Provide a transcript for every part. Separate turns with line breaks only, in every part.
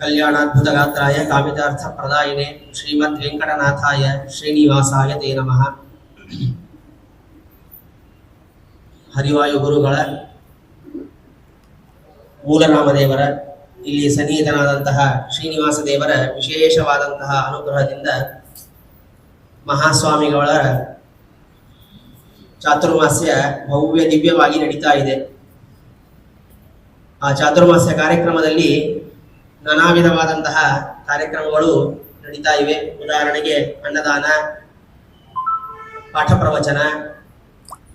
ಕಲ್ಯಾಣಾದ್ಭುತ ಗಾತ್ರಾಯ ಕಾಮಿತಾರ್ಥ ಪ್ರದಾಯಿನೇ ಶ್ರೀಮದ್ ವೆಂಕಟನಾಥಾಯ ಶ್ರೀನಿವಾಸಾಯ ತೇ ನಮಃ ಹರಿವಾಯು ಗುರುಗಳ ಮೂಲರಾಮದೇವರ ಇಲ್ಲಿ ಸನ್ನಿಹಿತನಾದಂತಹ ಶ್ರೀನಿವಾಸ ದೇವರ ವಿಶೇಷವಾದಂತಹ ಅನುಗ್ರಹದಿಂದ ಮಹಾಸ್ವಾಮಿಗಳ ಚಾತುರ್ಮಾಸ್ಯ ಭವ್ಯ ದಿವ್ಯವಾಗಿ ನಡೀತಾ ಇದೆ. ಆ ಚಾತುರ್ಮಾಸ್ಯ ಕಾರ್ಯಕ್ರಮದಲ್ಲಿ ನಾನಾ ವಿಧವಾದಂತಹ ಕಾರ್ಯಕ್ರಮಗಳು ನಡೀತಾ ಇವೆ. ಉದಾಹರಣೆಗೆ ಅನ್ನದಾನ ಪಾಠ ಪ್ರವಚನ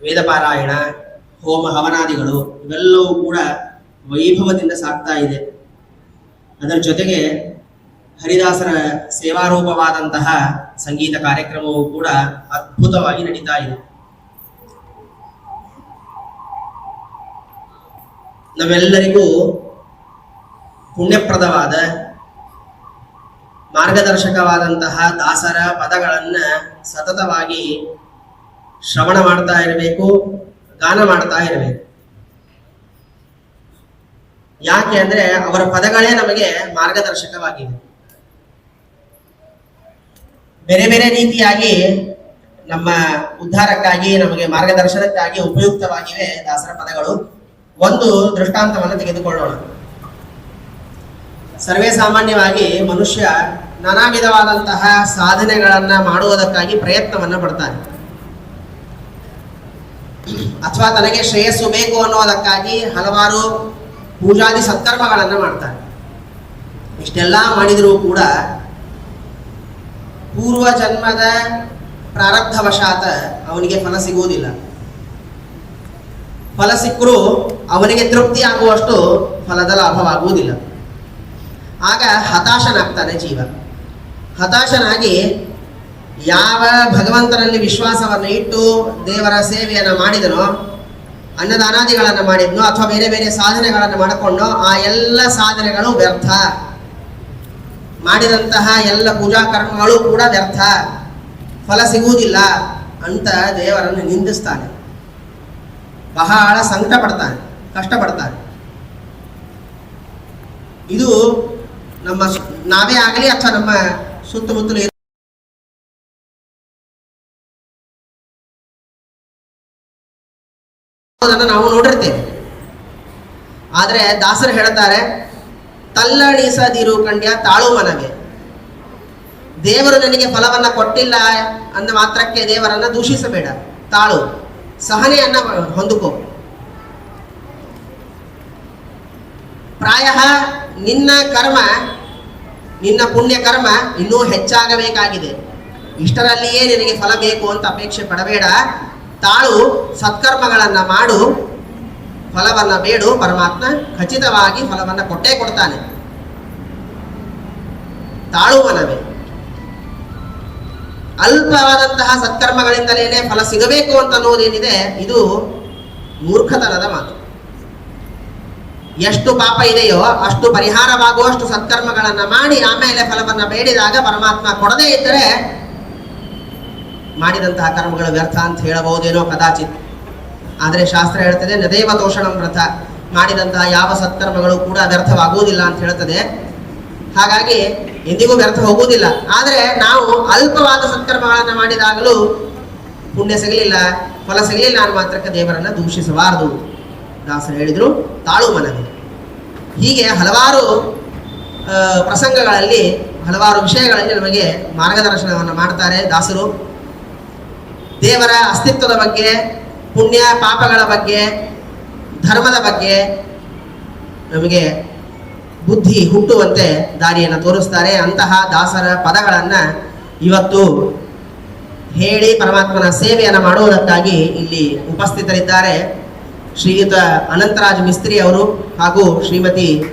ವೇದ ಪಾರಾಯಣ ಹೋಮ, ಹವನಾದಿಗಳು ಇವೆಲ್ಲವೂ ಕೂಡ ವೈಭವದಿಂದ ಸಾಗ್ತಾ ಇದೆ. ಅದರ ಜೊತೆಗೆ ಹರಿದಾಸರ ಸೇವಾರೂಪವಾದಂತಹ ಸಂಗೀತ ಕಾರ್ಯಕ್ರಮವು ಕೂಡ ಅದ್ಭುತವಾಗಿ ನಡೀತಾ ಇದೆ. ನಮ್ಮೆಲ್ಲರಿಗೂ ಪುಣ್ಯಪ್ರದವಾದ ಮಾರ್ಗದರ್ಶಕವಾದಂತಹ ದಾಸರ ಪದಗಳನ್ನ ಸತತವಾಗಿ ಶ್ರವಣ ಮಾಡ್ತಾ ಇರಬೇಕು, ಗಾನ ಮಾಡ್ತಾ ಇರಬೇಕು. ಯಾಕೆ ಅಂದ್ರೆ ಅವರ ಪದಗಳೇ ನಮಗೆ ಮಾರ್ಗದರ್ಶಕವಾಗಿವೆ. ಬೇರೆ ಬೇರೆ ರೀತಿಯಾಗಿ ನಮ್ಮ ಉದ್ಧಾರಕ್ಕಾಗಿ, ನಮಗೆ ಮಾರ್ಗದರ್ಶನಕ್ಕಾಗಿ ಉಪಯುಕ್ತವಾಗಿವೆ ದಾಸರ ಪದಗಳು. ಒಂದು ದೃಷ್ಟಾಂತವನ್ನು ತೆಗೆದುಕೊಳ್ಳೋಣ. ಸರ್ವೇ ಸಾಮಾನ್ಯವಾಗಿ ಮನುಷ್ಯ ನಾನಾ ವಿಧವಾದಂತಹ ಸಾಧನೆಗಳನ್ನ ಮಾಡುವುದಕ್ಕಾಗಿ ಪ್ರಯತ್ನವನ್ನು ಪಡ್ತಾನೆ. ಅಥವಾ ತನಗೆ ಶ್ರೇಯಸ್ಸು ಬೇಕು ಅನ್ನೋದಕ್ಕಾಗಿ ಹಲವಾರು ಪೂಜಾದಿ ಸತ್ಕರ್ಮಗಳನ್ನು ಮಾಡ್ತಾನೆ. ಇಷ್ಟೆಲ್ಲ ಮಾಡಿದರೂ ಕೂಡ ಪೂರ್ವ ಜನ್ಮದ ಪ್ರಾರಬ್ಧವಶಾತ ಅವನಿಗೆ ಫಲ ಸಿಗುವುದಿಲ್ಲ. ಫಲ ಸಿಕ್ಕರೂ ಅವನಿಗೆ ತೃಪ್ತಿ ಆಗುವಷ್ಟು ಫಲದ ಲಾಭವಾಗುವುದಿಲ್ಲ. ಆಗ ಹತಾಶನಾಗ್ತಾನೆ ಜೀವ. ಹತಾಶನಾಗಿ ಯಾವ ಭಗವಂತನಲ್ಲಿ ವಿಶ್ವಾಸವನ್ನು ಇಟ್ಟು ದೇವರ ಸೇವೆಯನ್ನು ಮಾಡಿದನೋ, ಅನ್ನದಾನಾದಿಗಳನ್ನು ಮಾಡಿದ್ನೋ, ಅಥವಾ ಬೇರೆ ಬೇರೆ ಸಾಧನೆಗಳನ್ನು ಮಾಡಿಕೊಂಡು, ಆ ಎಲ್ಲ ಸಾಧನೆಗಳು ವ್ಯರ್ಥ. ಮಾಡಿದಂತಹ ಎಲ್ಲ ಪೂಜಾ ಕರ್ಮಗಳು ಕೂಡ ವ್ಯರ್ಥ. ಫಲ ಸಿಗುವುದಿಲ್ಲ ಅಂತ ದೇವರನ್ನು ನಿಂದಿಸ್ತಾನೆ. ಬಹಳ ಸಂಕಟ ಪಡ್ತಾನೆ ಕಷ್ಟಪಡ್ತಾನೆ ಇದು ನಮ್ಮ ನಾವೇ ಆಗಲಿ ಅಥವಾ ನಮ್ಮ ಸುತ್ತಮುತ್ತಲು ನಾವು ನೋಡಿರ್ತೇವೆ. ಆದರೆ ದಾಸರು ಹೇಳ್ತಾರೆ ತಲ್ಲಣಿಸದಿರು ಕಂಡ್ಯ ತಾಳು ಮನವೇ ದೇವರು ನನಗೆ ಫಲವನ್ನ ಕೊಟ್ಟಿಲ್ಲ ಅಂದ ಮಾತ್ರಕ್ಕೆ ದೇವರನ್ನ ದೂಷಿಸಬೇಡ. ತಾಳು. ಸಹನೆಯನ್ನ ಹೊಂದಿಕೋ. ಪ್ರಾಯ ನಿನ್ನ ಕರ್ಮ, ನಿನ್ನ ಪುಣ್ಯ ಕರ್ಮ ಇನ್ನೂ ಹೆಚ್ಚಾಗಬೇಕಾಗಿದೆ. ಇಷ್ಟರಲ್ಲಿಯೇ ನಿನಗೆ ಫಲ ಬೇಕು ಅಂತ ಅಪೇಕ್ಷೆ ಪಡಬೇಡ. ತಾಳು ಸತ್ಕರ್ಮಗಳನ್ನ ಮಾಡು. ಫಲವನ್ನ ಬೇಡು. ಪರಮಾತ್ಮ ಖಚಿತವಾಗಿ ಫಲವನ್ನ ಕೊಟ್ಟೇ ಕೊಡ್ತಾನೆ. ತಾಳು ಮನವೇ. ಅಲ್ಪವಾದಂತಹ ಸತ್ಕರ್ಮಗಳಿಂದಲೇನೆ ಫಲ ಸಿಗಬೇಕು ಅಂತ ಅನ್ನೋದೇನಿದೆ, ಇದು ಮೂರ್ಖತನದ ಮಾತು. ಎಷ್ಟು ಪಾಪ ಇದೆಯೋ ಅಷ್ಟು ಪರಿಹಾರವಾಗುವಷ್ಟು ಸತ್ಕರ್ಮಗಳನ್ನ ಮಾಡಿ ಆಮೇಲೆ ಫಲವನ್ನ ಬೇಡಿದಾಗ ಪರಮಾತ್ಮ ಕೊಡದೇ ಇದ್ದರೆ ಮಾಡಿದಂತಹ ಕರ್ಮಗಳು ವ್ಯರ್ಥ ಅಂತ ಹೇಳಬಹುದೇನೋ ಕದಾಚಿತ್. ಆದರೆ ಶಾಸ್ತ್ರ ಹೇಳ್ತದೆ ನದೇವ ದೋಷಣಂ ವ್ರತ. ಮಾಡಿದಂತಹ ಯಾವ ಸತ್ಕರ್ಮಗಳು ಕೂಡ ವ್ಯರ್ಥವಾಗುವುದಿಲ್ಲ ಅಂತ ಹೇಳ್ತದೆ. ಹಾಗಾಗಿ ಎಂದಿಗೂ ವ್ಯರ್ಥ ಹೋಗುವುದಿಲ್ಲ. ಆದರೆ ನಾವು ಅಲ್ಪವಾದ ಸತ್ಕರ್ಮಗಳನ್ನು ಮಾಡಿದಾಗಲೂ ಪುಣ್ಯ ಸಿಗಲಿಲ್ಲ, ಫಲ ಸಿಗಲಿಲ್ಲ ಅನ್ನೋ ಮಾತ್ರಕ್ಕೆ ದೇವರನ್ನ ದೂಷಿಸಬಾರದು. ದಾಸರು ಹೇಳಿದ್ರು, ತಾಳು ಮನವಿ. ಹೀಗೆ ಹಲವಾರು ಪ್ರಸಂಗಗಳಲ್ಲಿ, ಹಲವಾರು ವಿಷಯಗಳಲ್ಲಿ ನಮಗೆ ಮಾರ್ಗದರ್ಶನವನ್ನು ಮಾಡ್ತಾರೆ ದಾಸರು. ದೇವರ ಅಸ್ತಿತ್ವದ ಬಗ್ಗೆ, ಪುಣ್ಯ ಪಾಪಗಳ ಬಗ್ಗೆ, ಧರ್ಮದ ಬಗ್ಗೆ ನಮಗೆ ಬುದ್ಧಿ ಹುಟ್ಟುವಂತೆ ದಾರಿಯನ್ನು ತೋರಿಸ್ತಾರೆ. ಅಂತಹ ದಾಸರ ಪದಗಳನ್ನು ಇವತ್ತು ಹೇಳಿ ಪರಮಾತ್ಮನ ಸೇವೆಯನ್ನು ಮಾಡುವುದಕ್ಕಾಗಿ ಇಲ್ಲಿ ಉಪಸ್ಥಿತರಿದ್ದಾರೆ. ಶ್ರೀಯುತ ಅನಂತರಾಜ್ ಮಿಸ್ತ್ರಿ ಅವರು ಹಾಗೂ ಶ್ರೀಮತಿ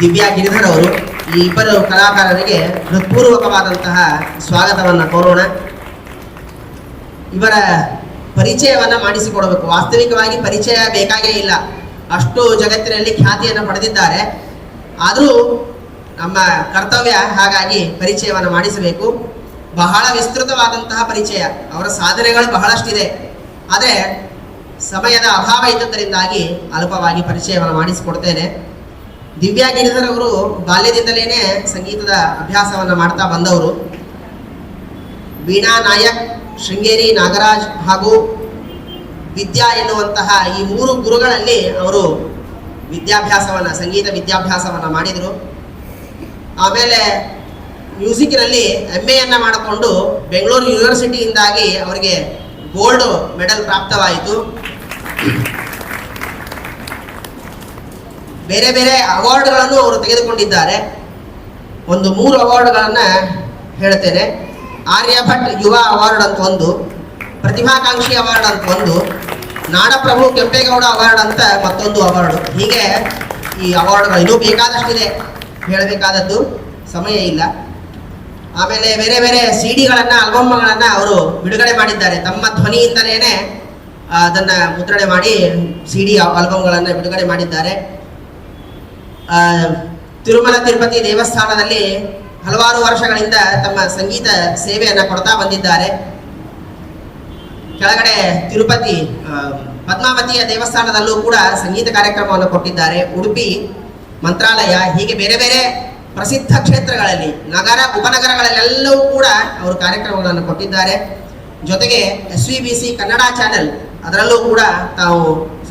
ದಿವ್ಯಾ ಗಿರಿಧರ್ ಅವರು. ಈ ಇಬ್ಬರು ಕಲಾಕಾರರಿಗೆ ಹೃತ್ಪೂರ್ವಕವಾದಂತಹ ಸ್ವಾಗತವನ್ನು ಕೋರೋಣ. ಇವರ ಪರಿಚಯವನ್ನು ಮಾಡಿಸಿಕೊಡಬೇಕು. ವಾಸ್ತವಿಕವಾಗಿ ಪರಿಚಯ ಬೇಕಾಗೇ ಇಲ್ಲ. ಅಷ್ಟು ಜಗತ್ತಿನಲ್ಲಿ ಖ್ಯಾತಿಯನ್ನು ಪಡೆದಿದ್ದಾರೆ. ಆದರೂ ನಮ್ಮ ಕರ್ತವ್ಯ ಹಾಗಾಗಿ ಪರಿಚಯವನ್ನು ಮಾಡಿಸಬೇಕು. ಬಹಳ ವಿಸ್ತೃತವಾದಂತಹ ಪರಿಚಯ. ಅವರ ಸಾಧನೆಗಳು ಬಹಳಷ್ಟಿದೆ. ಆದರೆ ಸಮಯದ ಅಭಾವ ಇದ್ದದರಿಂದಾಗಿ ಅಲ್ಪವಾಗಿ ಪರಿಚಯವನ್ನು ಮಾಡಿಸಿಕೊಡ್ತೇನೆ. ದಿವ್ಯಾ ಗಿರಿಧರ್ ಅವರು ಬಾಲ್ಯದಿಂದಲೇ ಸಂಗೀತದ ಅಭ್ಯಾಸವನ್ನು ಮಾಡ್ತಾ ಬಂದವರು. ವೀಣಾ ನಾಯಕ್, ಶೃಂಗೇರಿ ನಾಗರಾಜ್ ಹಾಗೂ ವಿದ್ಯಾ ಎನ್ನುವಂತಹ ಈ ಮೂರು ಗುರುಗಳಲ್ಲಿ ಅವರು ವಿದ್ಯಾಭ್ಯಾಸವನ್ನ, ಸಂಗೀತ ವಿದ್ಯಾಭ್ಯಾಸವನ್ನು ಮಾಡಿದರು. ಆಮೇಲೆ ಮ್ಯೂಸಿಕ್ನಲ್ಲಿ ಎಂ ಎಯನ್ನು ಮಾಡಿಕೊಂಡು ಬೆಂಗಳೂರು ಯೂನಿವರ್ಸಿಟಿಯಿಂದಾಗಿ ಅವರಿಗೆ ಗೋಲ್ಡ್ ಮೆಡಲ್ ಪ್ರಾಪ್ತವಾಯಿತು. ಬೇರೆ ಬೇರೆ ಅವಾರ್ಡ್ಗಳನ್ನು ಅವರು ತೆಗೆದುಕೊಂಡಿದ್ದಾರೆ. ಒಂದು ಮೂರು ಅವಾರ್ಡ್ಗಳನ್ನು ಹೇಳ್ತೇನೆ. ಆರ್ಯಭಟ್ ಯುವ ಅವಾರ್ಡ್ ಅಂತ ಒಂದು ಪ್ರತಿಭಾಕಾಂಕ್ಷಿ ಅವಾರ್ಡ್ ಅಂತ ಒಂದು ನಾಡಪ್ರಭು ಕೆಂಪೇಗೌಡ ಅವಾರ್ಡ್ ಅಂತ ಮತ್ತೊಂದು ಅವಾರ್ಡ್. ಹೀಗೆ ಈ ಅವಾರ್ಡ್ಗಳು ಇನ್ನೂ ಬೇಕಾದಷ್ಟಿದೆ. ಹೇಳಬೇಕಾದದ್ದು ಸಮಯ ಇಲ್ಲ. ಆಮೇಲೆ ಬೇರೆ ಬೇರೆ ಸಿ ಡಿಗಳನ್ನು ಆಲ್ಬಮ್ಗಳನ್ನು ಅವರು ಬಿಡುಗಡೆ ಮಾಡಿದ್ದಾರೆ. ತಮ್ಮ ಧ್ವನಿಯಿಂದಲೇ ಅದನ್ನು ಮುದ್ರಣೆ ಮಾಡಿ ಸಿ ಡಿ ಆಲ್ಬಮ್ಗಳನ್ನು ಬಿಡುಗಡೆ ಮಾಡಿದ್ದಾರೆ. ತಿರುಮಲ ತಿರುಪತಿ ದೇವಸ್ಥಾನದಲ್ಲಿ ಹಲವಾರು ವರ್ಷಗಳಿಂದ ತಮ್ಮ ಸಂಗೀತ ಸೇವೆಯನ್ನು ಕೊಡ್ತಾ ಬಂದಿದ್ದಾರೆ. ಕೆಳಗಡೆ ತಿರುಪತಿ ಪದ್ಮಾವತಿಯ ದೇವಸ್ಥಾನದಲ್ಲೂ ಕೂಡ ಸಂಗೀತ ಕಾರ್ಯಕ್ರಮವನ್ನು ಕೊಟ್ಟಿದ್ದಾರೆ. ಉಡುಪಿ ಮಂತ್ರಾಲಯ, ಹೀಗೆ ಬೇರೆ ಬೇರೆ ಪ್ರಸಿದ್ಧ ಕ್ಷೇತ್ರಗಳಲ್ಲಿ, ನಗರ, ಉಪನಗರಗಳಲ್ಲೆಲ್ಲವೂ ಕೂಡ ಅವರು ಕಾರ್ಯಕ್ರಮಗಳನ್ನು ಕೊಟ್ಟಿದ್ದಾರೆ. ಜೊತೆಗೆ S V B C Kannada channel, ಅದರಲ್ಲೂ ಕೂಡ ತಾವು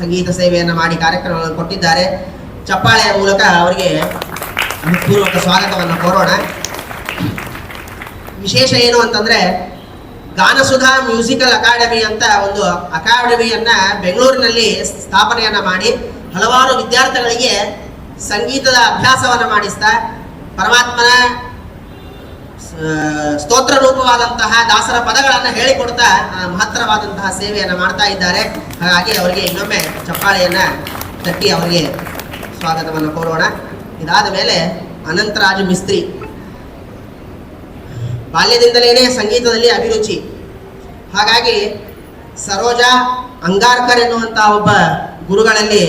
ಸಂಗೀತ ಸೇವೆಯನ್ನು ಮಾಡಿ ಕಾರ್ಯಕ್ರಮಗಳನ್ನು ಕೊಟ್ಟಿದ್ದಾರೆ. ಚಪ್ಪಾಳೆಯ ಮೂಲಕ ಅವರಿಗೆ ಪೂರ್ವಕ ಸ್ವಾಗತವನ್ನು ಕೋರೋಣ. ವಿಶೇಷ ಏನು ಅಂತಂದ್ರೆ ಗಾನಸುಧಾ ಮ್ಯೂಸಿಕಲ್ ಅಕಾಡೆಮಿ ಅಂತ ಒಂದು ಅಕಾಡೆಮಿಯನ್ನ ಬೆಂಗಳೂರಿನಲ್ಲಿ ಸ್ಥಾಪನೆಯನ್ನ ಮಾಡಿ ಹಲವಾರು ವಿದ್ಯಾರ್ಥಿಗಳಿಗೆ ಸಂಗೀತದ ಅಭ್ಯಾಸವನ್ನ ಮಾಡಿಸ್ತಾ ಪರಮಾತ್ಮನ ಸ್ತೋತ್ರ ರೂಪವಾದಂತಹ ದಾಸರ ಪದಗಳನ್ನು ಹೇಳಿಕೊಡ್ತಾ ಮಹತ್ತರವಾದಂತಹ ಸೇವೆಯನ್ನು ಮಾಡ್ತಾ ಇದ್ದಾರೆ. ಹಾಗಾಗಿ ಅವರಿಗೆ ಇನ್ನೊಮ್ಮೆ ಚಪ್ಪಾಳೆಯನ್ನ ತಟ್ಟಿ ಅವರಿಗೆ ಸ್ವಾಗತವನ್ನು ಕೋರೋಣ. ಇದಾದ ಮೇಲೆ ಅನಂತರಾಜ್ ಮಿಸ್ತ್ರಿ ಬಾಲ್ಯದಿಂದಲೇ ಸಂಗೀತದಲ್ಲಿ ಅಭಿರುಚಿ. ಹಾಗಾಗಿ ಸರೋಜಾ ಅಂಗಾರ್ಕರ್ ಎನ್ನುವಂಥ ಒಬ್ಬ ಗುರುಗಳಲ್ಲಿ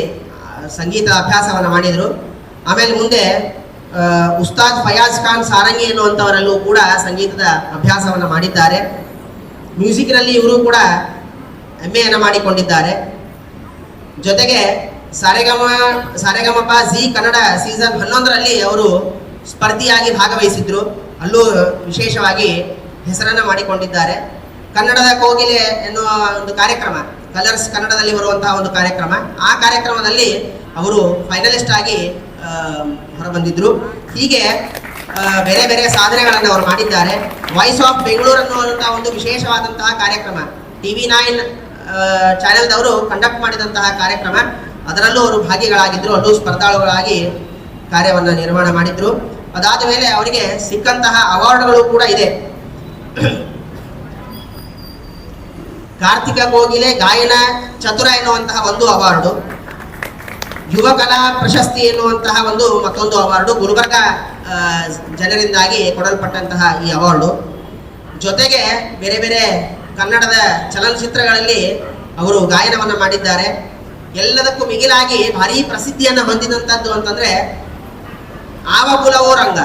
ಸಂಗೀತ ಅಭ್ಯಾಸವನ್ನು ಮಾಡಿದರು. ಆಮೇಲೆ ಮುಂದೆ ಉಸ್ತಾದ್ ಫಯಾಜ್ ಖಾನ್ ಸಾರಂಗಿ ಎನ್ನುವಂಥವರಲ್ಲೂ ಕೂಡ ಸಂಗೀತದ ಅಭ್ಯಾಸವನ್ನು ಮಾಡಿದ್ದಾರೆ. ಮ್ಯೂಸಿಕ್ನಲ್ಲಿ ಇವರು ಕೂಡ ಎಂ ಮಾಡಿಕೊಂಡಿದ್ದಾರೆ. ಜೊತೆಗೆ ಸಾರೆಗಮ, ಸಾರೆಗಮಪ ಜಿ ಕನ್ನಡ ಸೀಸನ್ ಹನ್ನೊಂದರಲ್ಲಿ ಅವರು ಸ್ಪರ್ಧಿಯಾಗಿ ಭಾಗವಹಿಸಿದ್ರು. ಅಲ್ಲೂ ವಿಶೇಷವಾಗಿ ಹೆಸರನ್ನ ಮಾಡಿಕೊಂಡಿದ್ದಾರೆ. ಕನ್ನಡದ ಕೋಗಿಲೆ ಎನ್ನುವ ಒಂದು ಕಾರ್ಯಕ್ರಮ ಕಲರ್ಸ್ ಕನ್ನಡದಲ್ಲಿ ಬರುವಂತಹ ಒಂದು ಕಾರ್ಯಕ್ರಮ. ಆ ಕಾರ್ಯಕ್ರಮದಲ್ಲಿ ಅವರು ಫೈನಲಿಸ್ಟ್ ಆಗಿ ಹೊರಬಂದಿದ್ರು. ಹೀಗೆ ಬೇರೆ ಬೇರೆ ಸಾಧನೆಗಳನ್ನು ಅವರು ಮಾಡಿದ್ದಾರೆ. ವಾಯ್ಸ್ ಆಫ್ ಬೆಂಗಳೂರು ಅನ್ನುವಂತಹ ಒಂದು ವಿಶೇಷವಾದಂತಹ ಕಾರ್ಯಕ್ರಮ ಟಿ ವಿ ನೈನ್ ಚಾನೆಲ್ದವರು ಕಂಡಕ್ಟ್ ಮಾಡಿದಂತಹ ಕಾರ್ಯಕ್ರಮ. ಅದರಲ್ಲೂ ಅವರು ಭಾಗಿಗಳಾಗಿದ್ದರು ಅಲ್ಲೂ ಸ್ಪರ್ಧಾಳುಗಳಾಗಿ ಕಾರ್ಯವನ್ನು ನಿರ್ಮಾಣ ಮಾಡಿದ್ರು. ಅದಾದ ಮೇಲೆ ಅವರಿಗೆ ಸಿಕ್ಕಂತಹ ಅವಾರ್ಡ್ಗಳು ಕೂಡ ಇದೆ. ಕಾರ್ತಿಕ ಕೋಗಿಲೆ, ಗಾಯನ, ಚತುರ ಎನ್ನುವಂತಹ ಒಂದು ಅವಾರ್ಡು. ಯುವ ಕಲಾ ಪ್ರಶಸ್ತಿ ಎನ್ನುವಂತಹ ಒಂದು ಮತ್ತೊಂದು ಅವಾರ್ಡು. ಗುಲ್ಬರ್ಗ ಜನರಿಂದಾಗಿ ಕೊಡಲ್ಪಟ್ಟಂತಹ ಈ ಅವಾರ್ಡು. ಜೊತೆಗೆ ಬೇರೆ ಬೇರೆ ಕನ್ನಡದ ಚಲನಚಿತ್ರಗಳಲ್ಲಿ ಅವರು ಗಾಯನವನ್ನು ಮಾಡಿದ್ದಾರೆ. ಎಲ್ಲದಕ್ಕೂ ಮಿಗಿಲಾಗಿ ಭಾರಿ ಪ್ರಸಿದ್ಧಿಯನ್ನು ಹೊಂದಿದಂಥದ್ದು ಅಂತಂದ್ರೆ ರಂಗ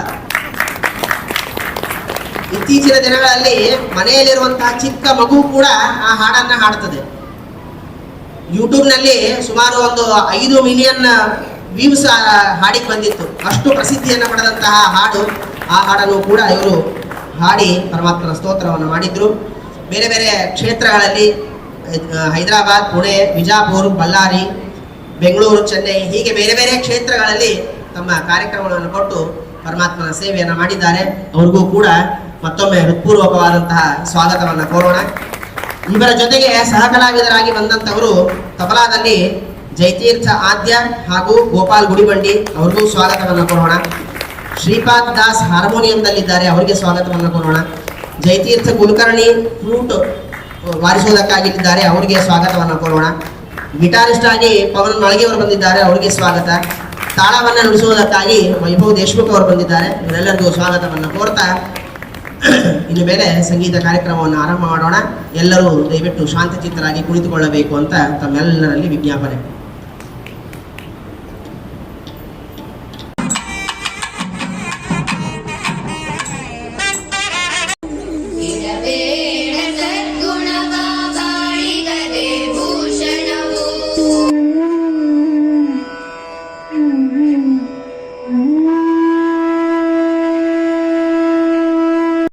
ಇತ್ತೀಚಿನ ದಿನಗಳಲ್ಲಿ ಮನೆಯಲ್ಲಿರುವಂತಹ ಚಿಕ್ಕ ಮಗು ಕೂಡ ಆ ಹಾಡನ್ನ ಹಾಡ್ತದೆ ಯೂಟ್ಯೂಬ್ನಲ್ಲಿ ಸುಮಾರು ಒಂದು ಐದು ಮಿಲಿಯನ್ ವ್ಯೂಸ್ ಹಾಡಿಗೆ ಬಂದಿತ್ತು. ಅಷ್ಟು ಪ್ರಸಿದ್ಧಿಯನ್ನು ಪಡೆದಂತಹ ಹಾಡು, ಆ ಹಾಡನ್ನು ಕೂಡ ಇವರು ಹಾಡಿ ಪರಮಾತ್ಮನ ಸ್ತೋತ್ರವನ್ನು ಮಾಡಿದ್ರು. ಬೇರೆ ಬೇರೆ ಕ್ಷೇತ್ರಗಳಲ್ಲಿ ಹೈದರಾಬಾದ್, ಪುಣೆ, ಬಿಜಾಪುರ್, ಬಳ್ಳಾರಿ, ಬೆಂಗಳೂರು, ಚೆನ್ನೈ ಹೀಗೆ ಬೇರೆ ಬೇರೆ ಕ್ಷೇತ್ರಗಳಲ್ಲಿ ತಮ್ಮ ಕಾರ್ಯಕ್ರಮಗಳನ್ನು ಕೊಟ್ಟು ಪರಮಾತ್ಮನ ಸೇವೆಯನ್ನು ಮಾಡಿದ್ದಾರೆ. ಅವ್ರಿಗೂ ಕೂಡ ಮತ್ತೊಮ್ಮೆ ಹೃತ್ಪೂರ್ವಕವಾದಂತಹ ಸ್ವಾಗತವನ್ನು ಕೋರೋಣ. ಇವರ ಜೊತೆಗೆ ಸಹಕಲಾವಿದರಾಗಿ ಬಂದಂತವರು ತಬಲಾದಲ್ಲಿ ಜಯತೀರ್ಥ ಆದ್ಯ ಹಾಗೂ ಗೋಪಾಲ್ ಗುಡಿಬಂಡಿ, ಅವ್ರಿಗೂ ಸ್ವಾಗತವನ್ನು ಕೊಡೋಣ ಶ್ರೀಪಾದ್ ದಾಸ್ ಹಾರ್ಮೋನಿಯಂದಲ್ಲಿದ್ದಾರೆ ಅವರಿಗೆ ಸ್ವಾಗತವನ್ನು ಕೊಡೋಣ ಜಯತೀರ್ಥ ಕುಲಕರ್ಣಿ ಫ್ಲೂಟ್ ವಾರಿಸುವುದಕ್ಕಾಗಿದ್ದಾರೆ ಅವರಿಗೆ ಸ್ವಾಗತವನ್ನು ಕೊಡೋಣ ಗಿಟಾರಿಸ್ಟ್ ಆಗಿ ಪವನ್ ಮಳಗಿಯವರು ಬಂದಿದ್ದಾರೆ, ಅವರಿಗೆ ಸ್ವಾಗತ. ತಾಳವನ್ನು ನುಡಿಸುವುದಕ್ಕಾಗಿ ವೈಭವ್ ದೇಶ್ಮುಖ್ ಅವರು ಬಂದಿದ್ದಾರೆ. ಇವರೆಲ್ಲರಿಗೂ ಸ್ವಾಗತವನ್ನು ಕೋರ್ತಾ ಇನ್ನು ಮೇಲೆ ಸಂಗೀತ ಕಾರ್ಯಕ್ರಮವನ್ನು ಆರಂಭ ಮಾಡೋಣ. ಎಲ್ಲರೂ ದಯವಿಟ್ಟು ಶಾಂತಚಿತ್ತರಾಗಿ ಕುಳಿತುಕೊಳ್ಳಬೇಕು ಅಂತ ತಮ್ಮೆಲ್ಲರಲ್ಲಿ ವಿಜ್ಞಾಪನೆ.